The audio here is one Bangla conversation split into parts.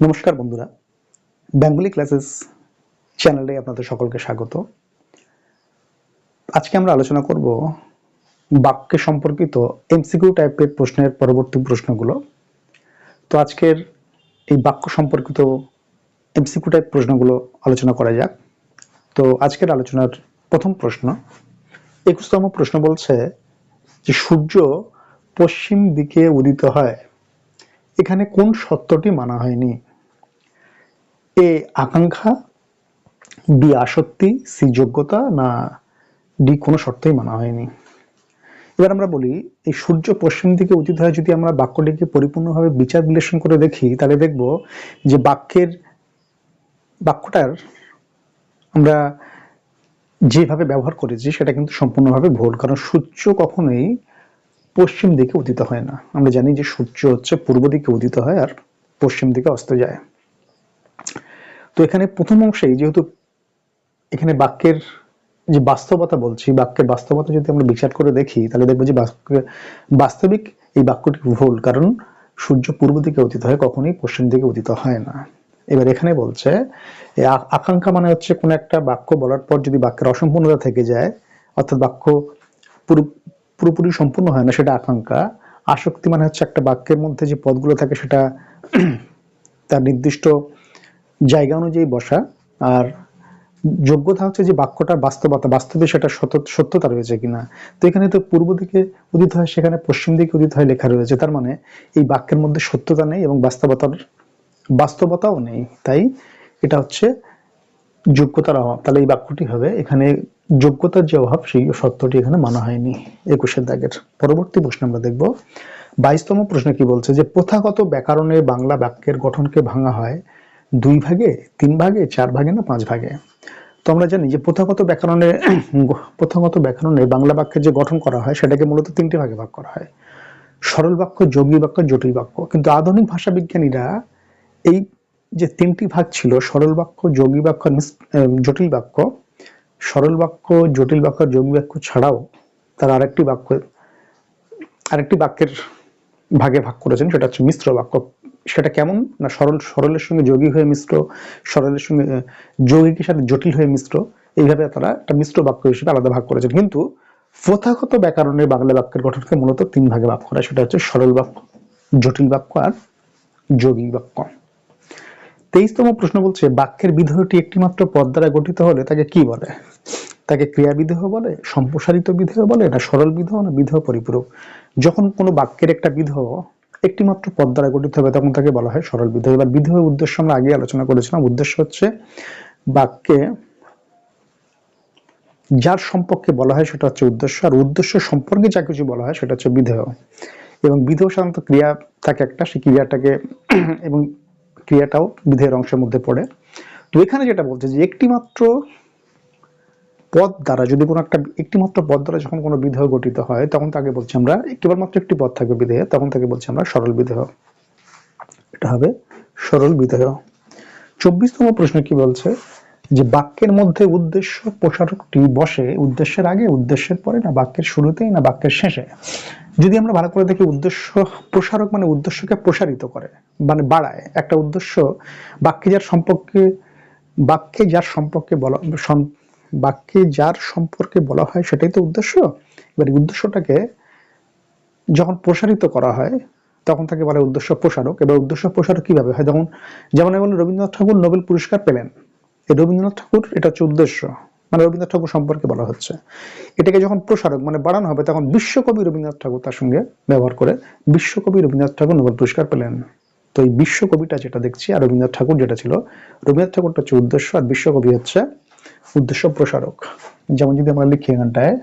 নমস্কার বন্ধুরা। বেঙ্গলি ক্লাসেস চ্যানেলে আপনাদের সকলকে স্বাগত। আজকে আমরা আলোচনা করব বাক্যে সম্পর্কিত এমসিকিউ টাইপের প্রশ্নের পরবর্তী প্রশ্নগুলো। তো আজকের এই বাক্য সম্পর্কিত এমসিকিউ টাইপ প্রশ্নগুলো আলোচনা করা যাক। তো আজকের আলোচনার প্রথম প্রশ্ন, একুশতম প্রশ্ন বলছে যে, সূর্য পশ্চিম দিকে উদিত হয়। এখানে কোন সত্যটি মানা হয়নি? এ আকাঙ্ক্ষা, বি আসক্তি, সি যোগ্যতা, না ডি কোনো শর্তই মানা হয়নি। এবার আমরা বলি, এই সূর্য পশ্চিম দিকে উদিত হয় যদি আমরা বাক্যটিকে পরিপূর্ণভাবে বিচার বিশ্লেষণ করে দেখি, তাহলে দেখব যে বাক্যের, বাক্যটার আমরা যেভাবে ব্যবহার করেছি, সেটা কিন্তু সম্পূর্ণভাবে ভুল। কারণ সূর্য কখনোই পশ্চিম দিকে উদিত হয় না। আমরা জানি যে সূর্য হচ্ছে পূর্ব দিকে উদিত হয় আর পশ্চিম দিকে অস্ত যায়। তো এখানে প্রথম অংশেই যেহেতু এখানে বাক্যের যে বাস্তবতা বলছি, বাক্যের বাস্তবতা যদি আমরা বিচার করে দেখি, তাহলে দেখব যে বাস্তবিক এই বাক্যটি ভুল, কারণ সূর্য পূর্ব দিকে উদিত হয়, কখনোই পশ্চিম দিকে উদিত হয় না। এবার এখানে বলছে আকাঙ্ক্ষা মানে হচ্ছে কোন একটা বাক্য বলার পর যদি বাক্যের অসম্পূর্ণতা থেকে যায়, অর্থাৎ বাক্য পুরো- পুরোপুরি সম্পূর্ণ হয় না, সেটা আকাঙ্ক্ষা। আসক্তি মানে হচ্ছে একটা বাক্যের মধ্যে যে পদগুলো থাকে, সেটা তার নির্দিষ্ট জায়গা অনুযায়ী বসা। আর যোগ্যতা হচ্ছে যে বাক্যটা বাস্তবতা, বাস্তবে সেটা সত্যতা রয়েছে কিনা। তো এখানে তো পূর্ব দিকে উদিত হয়, সেখানে পশ্চিম দিকে উদিত হয় লেখা রয়েছে। তার মানে এই বাক্যের মধ্যে সত্যতা নেই এবং বাস্তবতার, বাস্তবতাও নেই। তাই এটা হচ্ছে যোগ্যতার অভাব। তাহলে এই বাক্যটি হবে, এখানে যোগ্যতার যে অভাব, সেই সত্যটি এখানে মানা হয়নি একুশের দাগের। পরবর্তী প্রশ্ন আমরা দেখব, বাইশতম প্রশ্ন কি বলছে? যে প্রথাগত ব্যাকরণে বাংলা বাক্যের গঠনকে ভাঙা হয় দুই ভাগে, তিন ভাগে, চার ভাগে না পাঁচ ভাগে? তো আমরা জানি যে প্রথাগত ব্যাকরণে প্রথাগত ব্যাকরণে বাংলা বাক্যের যে গঠন করা হয়, সেটাকে মূলত তিনটি ভাগে ভাগ করা হয়। সরল বাক্য, যোগী বাক্য, জটিল বাক্য। কিন্তু আধুনিক ভাষা বিজ্ঞানীরা এই যে তিনটি ভাগ ছিল, সরল বাক্য, যোগী বাক্য জটিল বাক্য, সরল বাক্য, জটিল বাক্য, যোগী বাক্য ছাড়াও তার আরেকটি বাক্য, আরেকটি বাক্যের ভাগে ভাগ করেছেন, সেটা হচ্ছে মিশ্র বাক্য। সেটা কেমন? না সরল, সরলের সঙ্গে যোগী হয়ে মিশ্র, সরলের সঙ্গে যৌগিকের সাথে জটিল হয়ে মিশ্র, এইভাবে তারা একটা মিশ্র বাক্য হিসেবে আলাদা ভাগ করেছেন। কিন্তু প্রথাগত ব্যাকরণে বাংলা বাক্যের গঠনকে মূলত তিন ভাগে ভাগ করা সেটা হচ্ছে সরল বাক্য, জটিল বাক্য আর যৌগিক বাক্য। তেইশতম প্রশ্ন বলছে, বাক্যের বিধেয়টি একটিমাত্র পদ দ্বারা গঠিত হলে তাকে কি বলে? তাকে ক্রিয়া বিধেয় বলে? সম্প্রসারিত বিধেয় বলে? না সরল বিধেয় না বিধেয় পরিপূরক? যখন কোনো বাক্যের একটা বিধেয় একটিমাত্র পদ দ্বারা গঠিত হবে তখন তাকে বলা হয় সরল বিধেয় এবার বিধেয় উদ্দেশ্য আমরা আগে আলোচনা করেছিলাম। উদ্দেশ্য হচ্ছে বাক্যে যার সম্পর্কে বলা হয় সেটা হচ্ছে উদ্দেশ্য, আর উদ্দেশ্য সম্পর্কে যা কিছু বলা হয় সেটা হচ্ছে বিধেয় এবং বিধেয় সাধারণত ক্রিয়া থাকে একটা, সেই ক্রিয়াটাকে এবং ক্রিয়াটাও বিধেয়ের অংশের মধ্যে পড়ে। তো এখানে যেটা বলছে যে একটি মাত্র পদ দ্বারা যদি কোনো একটা একটি মাত্র পদ দ্বারা যখন কোনো বিধেয় গঠিত হয়, তখন তাকে বলছি আমরা কেবলমাত্র একটি পদ থাকবে বিধেয়, তখন তাকে বলছি আমরা সরল বিধেয়। এটা হবে সরল বিধেয়। চব্বিশতম প্রশ্ন কি বলছে? যে বাক্যের মধ্যে উদ্দেশ্য প্রসারকটি বসে, উদ্দেশ্যের আগে, উদ্দেশ্যের পরে, না বাক্যের শুরুতেই, না বাক্যের শেষে? যদি আমরা ভালো করে দেখি, উদ্দেশ্য প্রসারক মানে উদ্দেশ্যকে প্রসারিত করে মানে বাড়ায়। একটা উদ্দেশ্য বাক্যে যার সম্পর্কে, বাক্যে যার সম্পর্কে বলা বাক্যে যার সম্পর্কে বলা হয় সেটাই তো উদ্দেশ্য। এবার উদ্দেশ্যটাকে যখন প্রসারিত করা হয়, তখন তাকে বলে উদ্দেশ্য প্রসারক। এবার উদ্দেশ্য প্রসারক কীভাবে হয়? যেমন যেমন বললাম রবীন্দ্রনাথ ঠাকুর নোবেল পুরস্কার পেলেন। এই রবীন্দ্রনাথ ঠাকুর, এটা হচ্ছে উদ্দেশ্য। মানে রবীন্দ্রনাথ ঠাকুর সম্পর্কে বলা হচ্ছে। এটাকে যখন প্রসারক মানে বাড়ানো হবে, তখন বিশ্বকবি রবীন্দ্রনাথ ঠাকুর তার সঙ্গে ব্যবহার করে বিশ্বকবি রবীন্দ্রনাথ ঠাকুর নোবেল পুরস্কার পেলেন। তো এই বিশ্বকবিটা যেটা দেখছি, আর রবীন্দ্রনাথ ঠাকুর যেটা ছিল, রবীন্দ্রনাথ ঠাকুরটা হচ্ছে উদ্দেশ্য, আর বিশ্বকবি হচ্ছে উদ্দেশ্য প্রসারক। যেমন যদি আমরা লিখি এখানটায়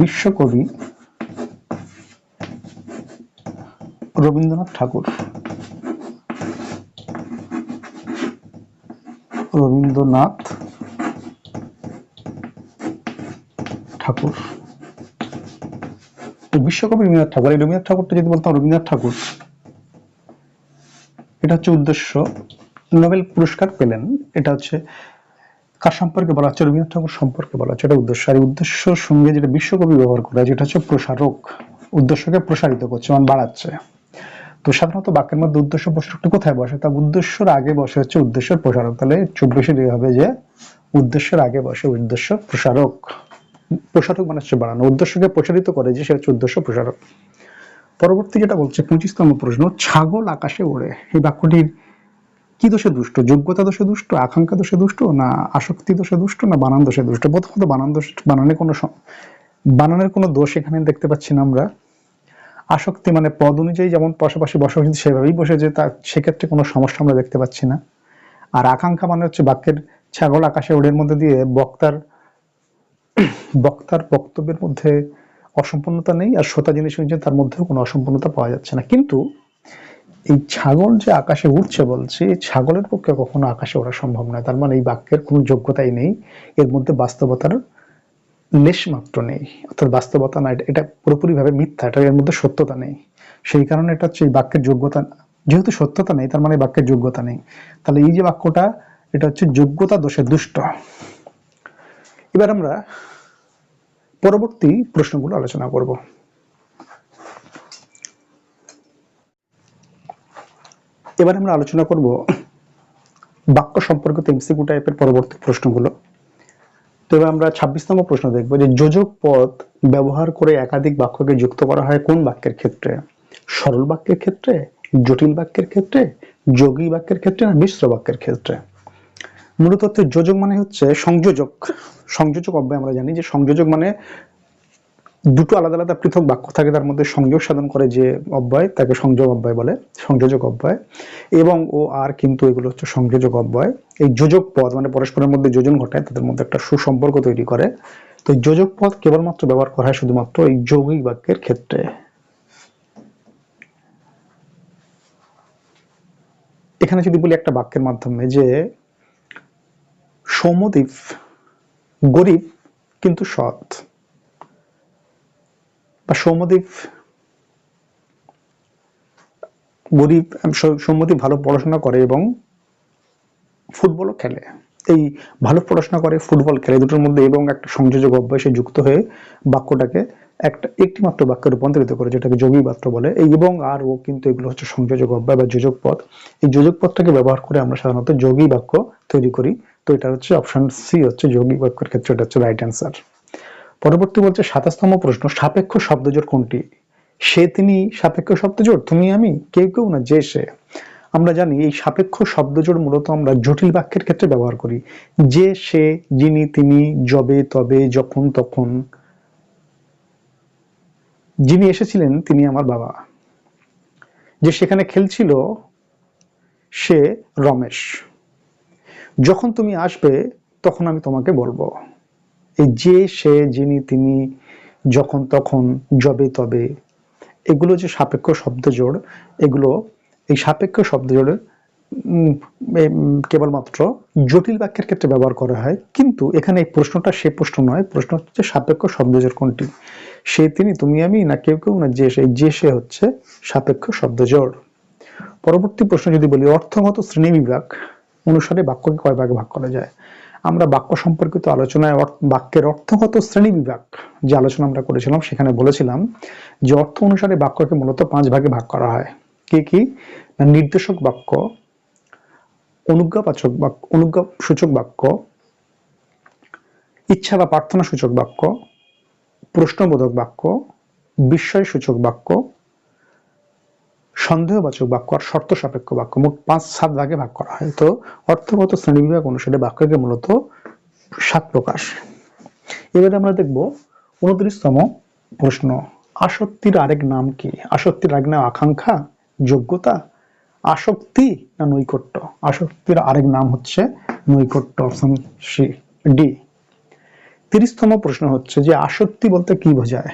বিশ্বকবি রবীন্দ্রনাথ ঠাকুর। রবীন্দ্রনাথ ঠাকুর। বিশ্বকবি রবীন্দ্রনাথ ঠাকুর। এই রবীন্দ্রনাথ ঠাকুরটা যদি বলতাম রবীন্দ্রনাথ ঠাকুর এটা হচ্ছে উদ্দেশ্য। নোবেল পুরস্কার পেলেন। এটা হচ্ছে কার সম্পর্কে বলা হচ্ছে? রবীন্দ্রনাথ ঠাকুর সম্পর্কে বলা হচ্ছে। এটা উদ্দেশ্য। আর এই উদ্দেশ্যর সঙ্গে যেটা বিশ্বকবি ব্যবহার করা যেটা হচ্ছে প্রসারক। উদ্দেশ্যকে প্রসারিত করছে মানে বাড়াচ্ছে। তো সাধারণত বাক্যের মধ্যে উদ্দেশ্য, প্রসারকটি কোথায় বসে? তা উদ্দেশ্যের আগে বসে হচ্ছে উদ্দেশ্যের প্রসারক। তাহলে চব্বিশে দিয়ে হবে যে উদ্দেশ্যের আগে বসে উদ্দেশ্য, প্রসারক। প্রসারক মানে হচ্ছে বাড়ানো। উদ্দেশ্যকে প্রসারিত করে যে সে হচ্ছে উদ্দেশ্য, প্রসারক। পরবর্তী যেটা বলছে, পঁচিশতম প্রশ্ন, ছাগল আকাশে ওড়ে। এই বাক্যটির কি দোষে দুষ্ট? যোগ্যতা দোষে দুষ্ট? আকাঙ্ক্ষা দোষে দুষ্ট? না আসক্তি দোষে দুষ্ট? না বানান দোষে দুষ্ট? প্রথমত বানান দোষ বানানে কোনো বানানের কোনো দোষ এখানে দেখতে পাচ্ছি না আমরা। আসক্তি মানে পদ অনুযায়ী যেমন পাশাপাশি বসা উচিত সেভাবেই বসেছে তা সেক্ষেত্রে কোনো সমস্যা আমরা দেখতে পাচ্ছি না। আর আকাঙ্ক্ষা মানে হচ্ছে বাক্যের ছাগল আকাশে ওড়ের মধ্যে দিয়ে বক্তার বক্তার বক্তব্যের মধ্যে অসম্পূর্ণতা নেই আর শ্রোতা যিনি শুনছেন, তার মধ্যেও কোনো অসম্পূর্ণতা পাওয়া যাচ্ছে না। কিন্তু এই ছাগল যে আকাশে উঠছে বলছে ছাগলের পক্ষে কখনো আকাশে ওড়া সম্ভব নয়। তার মানে এই বাক্যের কোনো যোগ্যতাই নেই। এর মধ্যে বাস্তবতার লেশ মাত্র নেই। অর্থাৎ বাস্তবতা না, এটা- এটা পুরোপুরি ভাবে মিথ্যা, এটা এর মধ্যে সত্যতা নেই। সেই কারণে এটা হচ্ছে এই বাক্যের যোগ্যতা, যেহেতু সত্যতা নেই, তার মানে বাক্যের যোগ্যতা নেই। তাহলে এই যে বাক্যটা, এটা হচ্ছে যোগ্যতা দোষে দুষ্ট। এবার আমরা পরবর্তী প্রশ্নগুলো আলোচনা করব। এবার আমরা আলোচনা করব বাক্য সম্পর্কিত এমসিকিউ টাইপের পরবর্তী প্রশ্নগুলো। তো এবার আমরা ছাব্বিশতম প্রশ্ন দেখব যে যোজক পদ ব্যবহার করে একাধিক বাক্যকে যুক্ত করা হয় কোন বাক্যের ক্ষেত্রে? সরল বাক্যের ক্ষেত্রে? জটিল বাক্যের ক্ষেত্রে? যোগী বাক্যের ক্ষেত্রে? না মিশ্র বাক্যের ক্ষেত্রে? মূলত হচ্ছে যোজক মানে হচ্ছে সংযোজক। সংযোজক অব্যয় আমরা জানি যে সংযোজক মানে দুটো আলাদা আলাদা পৃথক বাক্য থাকে, তার মধ্যে সংযোগ সাধন করে যে অব্যয়, তাকে সংযোগ অব্যয় বলে, সংযোজক অব্যয়। এবং ও আর কিন্তু এগুলো হচ্ছে সংযোজক অব্যয়। এই যোজক পদ মানে পরস্পরের মধ্যে যোজন ঘটায়, তাদের মধ্যে একটা সুসম্পর্ক তৈরি করে। তো যোজক পদ কেবলমাত্র ব্যবহার করা হয় শুধুমাত্র এই যৌগিক বাক্যের ক্ষেত্রে। এখানে যদি বলি একটা বাক্যের মাধ্যমে যে সৌমদ্বীপ গরিব কিন্তু সৎ। বা সৌম্যদীপ গরিব সৌ- সৌম্যদীপ ভালো পড়াশোনা করে এবং ফুটবলও খেলে। এই ভালো পড়াশোনা করে, ফুটবল খেলে দুটোর মধ্যে এবং একটা সংযোজক অভ্যাসে যুক্ত হয়ে বাক্যটাকে একটা একটি মাত্র বাক্যে রূপান্তরিত করে, যেটাকে যোগী বাক্য বলে। এই এবং আর ও কিন্তু এগুলো হচ্ছে সংযোজক অব্যয় বা যোজক পদ এই যোজক পদটাকে ব্যবহার করে আমরা সাধারণত যোগী বাক্য তৈরি করি। তো এটা হচ্ছে অপশন সি হচ্ছে যোগী বাক্যের ক্ষেত্রে, এটা হচ্ছে রাইট অ্যান্সার পরবর্তী বলছে সাতাশতম প্রশ্ন, সাপেক্ষ শব্দজোড় কোনটি? সে তিনি, সাপেক্ষ শব্দজোড়, তুমি, আমি, কেউ কেউ না, যে সে। আমরা জানি এই সাপেক্ষ শব্দজোড় মূলত আমরা জটিল বাক্যের ক্ষেত্রে ব্যবহার করি। যে, সে, যিনি, তিনি, যবে, তবে, যখন, তখন। যিনি এসেছিলেন, তিনি আমার বাবা। যে সেখানে খেলছিল, সে রমেশ। যখন তুমি আসবে, তখন আমি তোমাকে বলব। এই যে, সে, যিনি, তিনি, যখন, তখন, যবে, তবে, এগুলো যে সাপেক্ষ শব্দজোড়, এগুলো এই সাপেক্ষ শব্দজোড়ের কেবলমাত্র জটিল বাক্যের ক্ষেত্রে ব্যবহার করা হয়। কিন্তু এখানে এই প্রশ্নটা সে প্রশ্ন নয় প্রশ্ন হচ্ছে সাপেক্ষ শব্দজোড় কোনটি? সে, তিনি, তুমি, আমি, না কেউ কেউ, না যে, সে যে, সে হচ্ছে সাপেক্ষ শব্দজোড়। পরবর্তী প্রশ্ন যদি বলি, অর্থগত শ্রেণি বিভাগ অনুসারে বাক্যকে কয় ভাগে ভাগ করা যায়? আমরা বাক্য সম্পর্কিত আলোচনায় বাক্যের অর্থগত শ্রেণি বিভাগ যে আলোচনা আমরা করেছিলাম, সেখানে বলেছিলাম যে অর্থ অনুসারে বাক্যকে মূলত পাঁচ ভাগে ভাগ করা হয়। কি কি? নির্দেশক বাক্য অনুজ্ঞাবাচক বাক্য অনুজ্ঞা সূচক বাক্য, ইচ্ছা বা প্রার্থনা সূচক বাক্য, প্রশ্নবোধক বাক্য বিস্ময় সূচক বাক্য সন্দেহবাচক বাক্য আর শর্ত সাপেক্ষ বাক্য, মোট পাঁচ সাত ভাগে ভাগ করা হয়। তো অর্থগত শ্রেণীবিভাগ অনুসারে বাক্যকে মূলত সাত প্রকাশ এবারে আমরা দেখব উনত্রিশতম প্রশ্ন, আসক্তির আরেক নাম কি? আসক্তির আরেক নাম আকাঙ্ক্ষা, যোগ্যতা, আসক্তি না নৈকট্য? আসক্তির আরেক নাম হচ্ছে নৈকট্য অপশন সি, ডি। তিরিশতম প্রশ্ন হচ্ছে যে আসক্তি বলতে কি বোঝায়?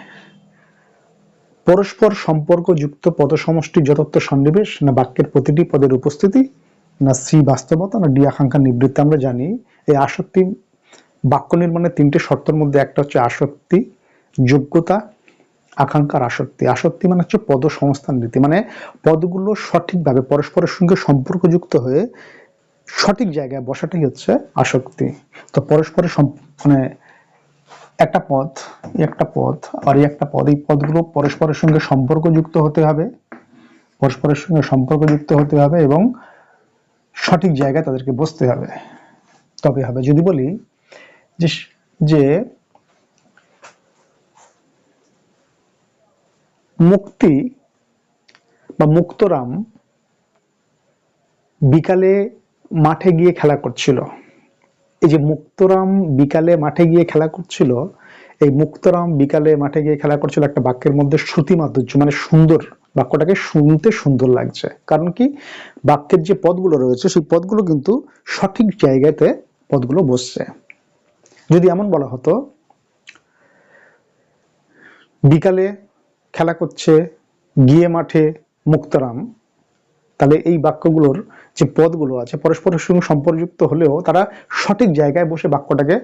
পরস্পর সম্পর্ক যুক্ত পদ সমষ্টি যথার্থ সন্নিবেশ না বাক্যের প্রতিটি পদের উপস্থিতি না সি বাস্তবতা না ডি আকাঙ্ক্ষা নিবৃত্তি আমরা জানি। এই আসক্তি বাক্য নির্মাণের তিনটে শর্তের মধ্যে একটা হচ্ছে আসক্তি, যোগ্যতা, আকাঙ্ক্ষার আসক্তি। আসক্তি মানে হচ্ছে পদ সংস্থান রীতি। মানে পদগুলো সঠিকভাবে পরস্পরের সঙ্গে সম্পর্কযুক্ত হয়ে সঠিক জায়গায় বসাটাই হচ্ছে আসক্তি। তো পরস্পরের মানে একটা এই একটা পদ আর একটা পদ এই পদগুলো পরস্পরের সঙ্গে সম্পর্কযুক্ত হতে হবে, পরস্পরের সঙ্গে সম্পর্কযুক্ত হতে হবে এবং সঠিক জায়গায় তাদেরকে বসতে হবে। তবে হবে, যদি বলি যে মুক্তি বা মুক্তরাম বিকালে মাঠে গিয়ে খেলা করছিল। এই যে মুক্তরাম বিকালে মাঠে গিয়ে খেলা করছিল, এই মুক্তরাম বিকালে মাঠে গিয়ে খেলা করছিল একটা বাক্যের মধ্যে শ্রুতি মাধুর্য মানে সুন্দর বাক্যটাকে শুনতে সুন্দর লাগছে। কারণ কি? বাক্যের যে পদগুলো রয়েছে, সেই পদগুলো কিন্তু সঠিক জায়গাতে পদগুলো বসছে। যদি এমন বলা হতো, বিকালে খেলা করছে, গিয়ে মাঠে মুক্তরাম তাহলে এই বাক্যগুলোর যে পদগুলো আছে পরস্পরের সঙ্গে সম্পর্কযুক্ত হলেও তারা সঠিক জায়গায় বসে বাক্যটাকে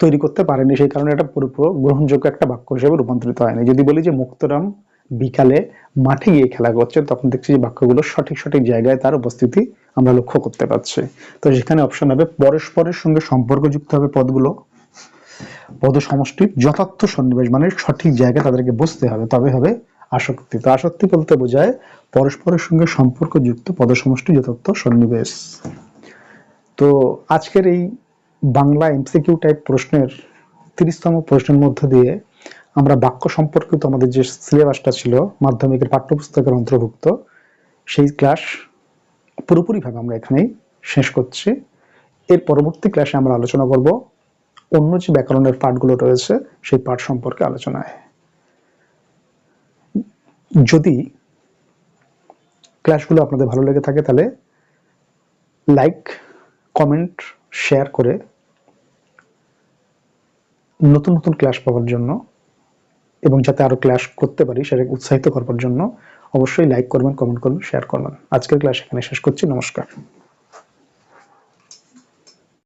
তৈরি করতে পারেনি। সেই কারণে এটা পুরোপুরো গ্রহণযোগ্য একটা বাক্য হিসেবে রূপান্তরিত হয়নি। যদি বলি যে মুক্তরাম বিকালে মাঠে গিয়ে খেলা করছে, তখন দেখছি যে বাক্যগুলো সঠিক সঠিক জায়গায় তার উপস্থিতি আমরা লক্ষ্য করতে পারছি। তো সেখানে অপশন হবে পরস্পরের সঙ্গে সম্পর্কযুক্ত হবে পদগুলো। পদ সমষ্টির যথার্থ সন্নিবেশ মানে সঠিক জায়গায় তাদেরকে বসতে হবে। তবে হবে আসক্তি তো আসক্তি বলতে বোঝায় পরস্পরের সঙ্গে সম্পর্কযুক্ত পদ সমষ্টি যথার্থ সন্নিবেশ। তো আজকের এই বাংলা এমসিকিউ টাইপ প্রশ্নের তিরিশতম প্রশ্নের মধ্য দিয়ে আমরা বাক্য সম্পর্কিত আমাদের যে সিলেবাসটা ছিল, মাধ্যমিকের পাঠ্যপুস্তকের অন্তর্ভুক্ত, সেই ক্লাস পুরোপুরিভাবে আমরা এখানেই শেষ করছি। এর পরবর্তী ক্লাসে আমরা আলোচনা করব অন্য যে ব্যাকরণের পাঠগুলো রয়েছে, সেই পাঠ সম্পর্কে আলোচনায়। যদি ক্লাসগুলো আপনাদের ভালো লেগে থাকে, তাহলে লাইক কমেন্ট শেয়ার করে নতুন নতুন ক্লাস পাওয়ার জন্য এবং যাতে আরও ক্লাস করতে পারি, সেটাকে উৎসাহিত করবার জন্য অবশ্যই লাইক করবেন কমেন্ট করবেন শেয়ার করবেন। আজকের ক্লাস এখানে শেষ করছি, নমস্কার।